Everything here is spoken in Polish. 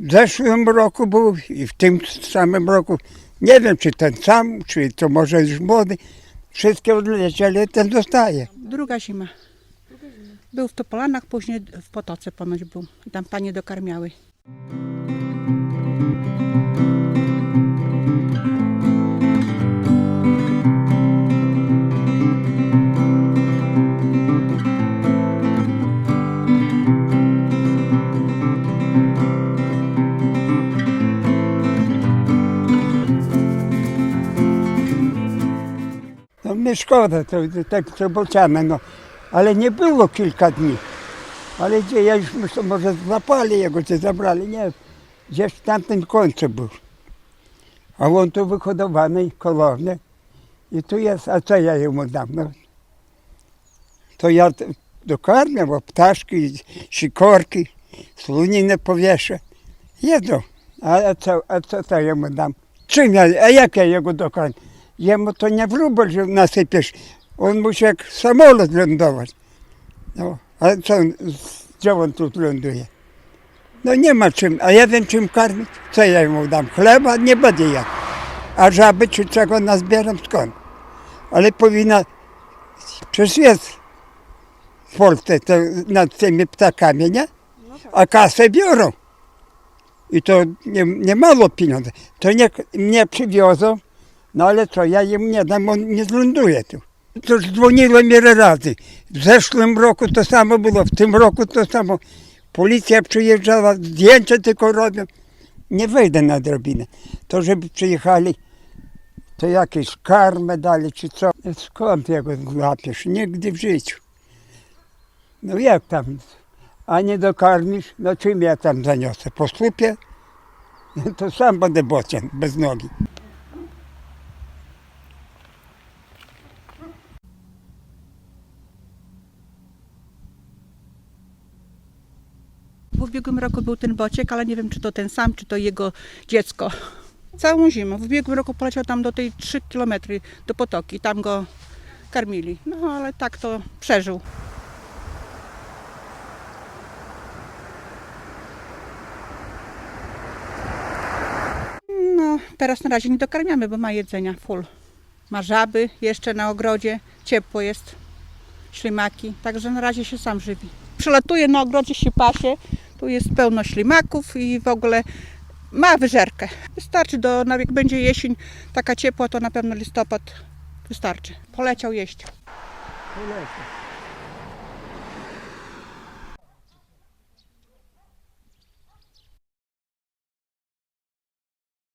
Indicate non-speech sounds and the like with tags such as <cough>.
W zeszłym roku był i w tym samym roku, nie wiem czy ten sam, czy to może już młody, wszystkie odlecieli, ten zostaje. Druga zima. Był w Topolanach, później w Potoce ponoć był. I tam panie dokarmiały. Szkoda, to to tak przebociane, no. Ale nie było kilka dni. Ale gdzie, ja już myślę, może zapali jego, czy zabrali, nie. Gdzieś w tamtym końcu był. A on tu wyhodowany, kolowny. I tu jest, a co ja jemu dam? No, to ja bo ptaszki, sikorki, słoniny powieszę. Jedzą. A, co, a co to jemu dam? Czym ja, a jak ja jego dokarmię? Jemu to nie wróbel, że nasypiesz. On musi jak samolot lądować. No, a co, on- gdzie on tu ląduje? No nie ma czym, a ja wiem czym karmić. Co ja mu dam? Chleba? Nie będzie jadł. A żaby czy czego nazbieram skąd? Ale powinna, przecież jest w Polsce to nad tymi ptakami, nie? A kasę biorą. I to nie, nie mało pieniędzy. To nie, mnie przywiozą, no ale co, ja im nie dam, on nie zląduje tu. To już dzwoniłem wiele razy. W zeszłym roku to samo było, w tym roku to samo. Policja przyjeżdżała, zdjęcia tylko robią. Nie wejdę na drobinę. To żeby przyjechali, to jakieś karmę dali czy co. Skąd jego złapiesz? Nigdy w życiu. No jak tam? A nie dokarmisz? No czym ja tam zaniosę? Po słupie? <laughs> To sam będę bocian, bez nogi. W ubiegłym roku był ten bociek, ale nie wiem, czy to ten sam, czy to jego dziecko. Całą zimę. W ubiegłym roku poleciał tam do tej 3 km do potoki. Tam go karmili. No ale tak to przeżył. No, teraz na razie nie dokarmiamy, bo ma jedzenia full. Ma żaby jeszcze na ogrodzie, ciepło jest, ślimaki, także na razie się sam żywi. Przelatuje na ogrodzie, się pasie, tu jest pełno ślimaków i w ogóle ma wyżerkę. Wystarczy, do, jak będzie jesień taka ciepła, to na pewno listopad wystarczy. Poleciał jeść. Polecę.